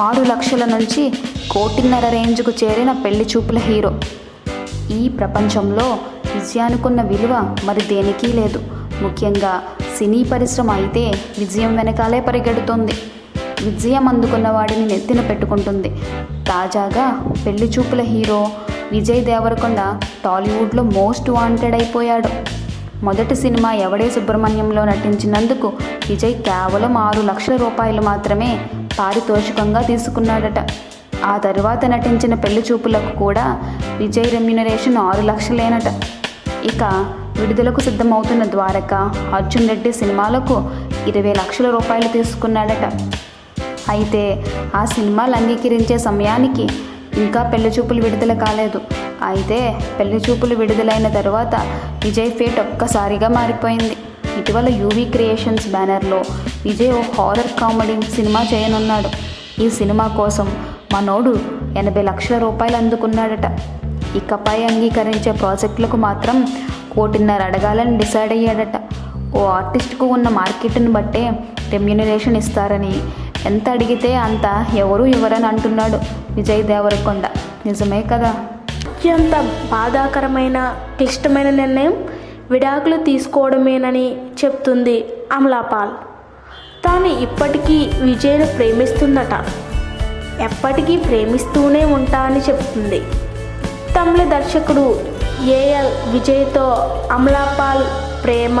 ఆరు లక్షల నుంచి కోటిన్నర రేంజ్కు చేరిన పెళ్ళి చూపుల హీరో. ఈ ప్రపంచంలో విజయానికున్న విలువ మరి దేనికి లేదు. ముఖ్యంగా సినీ పరిశ్రమ అయితే విజయం వెనకాలే పరిగెడుతుంది. విజయం అందుకున్న వాడిని నెత్తిన పెట్టుకుంటుంది. తాజాగా పెళ్ళి చూపుల హీరో విజయ్ దేవరకొండ టాలీవుడ్లో మోస్ట్ వాంటెడ్ అయిపోయాడు. మొదటి సినిమా ఎవడే సుబ్రహ్మణ్యంలో నటించినందుకు విజయ్ కేవలం ఆరు లక్షల రూపాయలు మాత్రమే పారితోషికంగా తీసుకున్నాడట. ఆ తరువాత నటించిన పెళ్ళి చూపులకు కూడా విజయ్ రెమ్యునరేషన్ ఆరు లక్షలేనట. ఇక విడుదలకు సిద్ధమవుతున్న ద్వారక అర్జున్ రెడ్డి సినిమాలకు ఇరవై లక్షల రూపాయలు తీసుకున్నాడట. అయితే ఆ సినిమాలు అంగీకరించే సమయానికి ఇంకా పెళ్ళి చూపులు విడుదల కాలేదు. అయితే పెళ్ళి చూపులు విడుదలైన తర్వాత విజయ్ ఫేట్ ఒక్కసారిగా మారిపోయింది. ఇటీవల యూవీ క్రియేషన్స్ బ్యానర్లో విజయ్ ఓ హారర్ కామెడీ సినిమా చేయనున్నాడు. ఈ సినిమా కోసం మనోడు ఎనభై లక్షల రూపాయలు అందుకున్నాడట. ఇకపై అంగీకరించే ప్రాజెక్టులకు మాత్రం కోటిన్నర అడగాలని డిసైడ్ అయ్యాడట. ఓ ఆర్టిస్ట్కు ఉన్న మార్కెట్ని బట్టే రెమ్యునరేషన్ ఇస్తారని. ఎంత అడిగితే అంత ఎవరు ఇవ్వరని అంటున్నాడు విజయ్ దేవరకొండ. నిజమే కదా? అత్యంత బాధాకరమైన క్లిష్టమైన నిర్ణయం విడాకులు తీసుకోవడమేనని చెప్తుంది అమలాపాల్. తాను ఇప్పటికీ విజయ్ను ప్రేమిస్తుందట. ఎప్పటికీ ప్రేమిస్తూనే ఉంటా అని చెప్తుంది. తమిళ దర్శకుడు ఏఎల్ విజయ్తో అమలాపాల్ ప్రేమ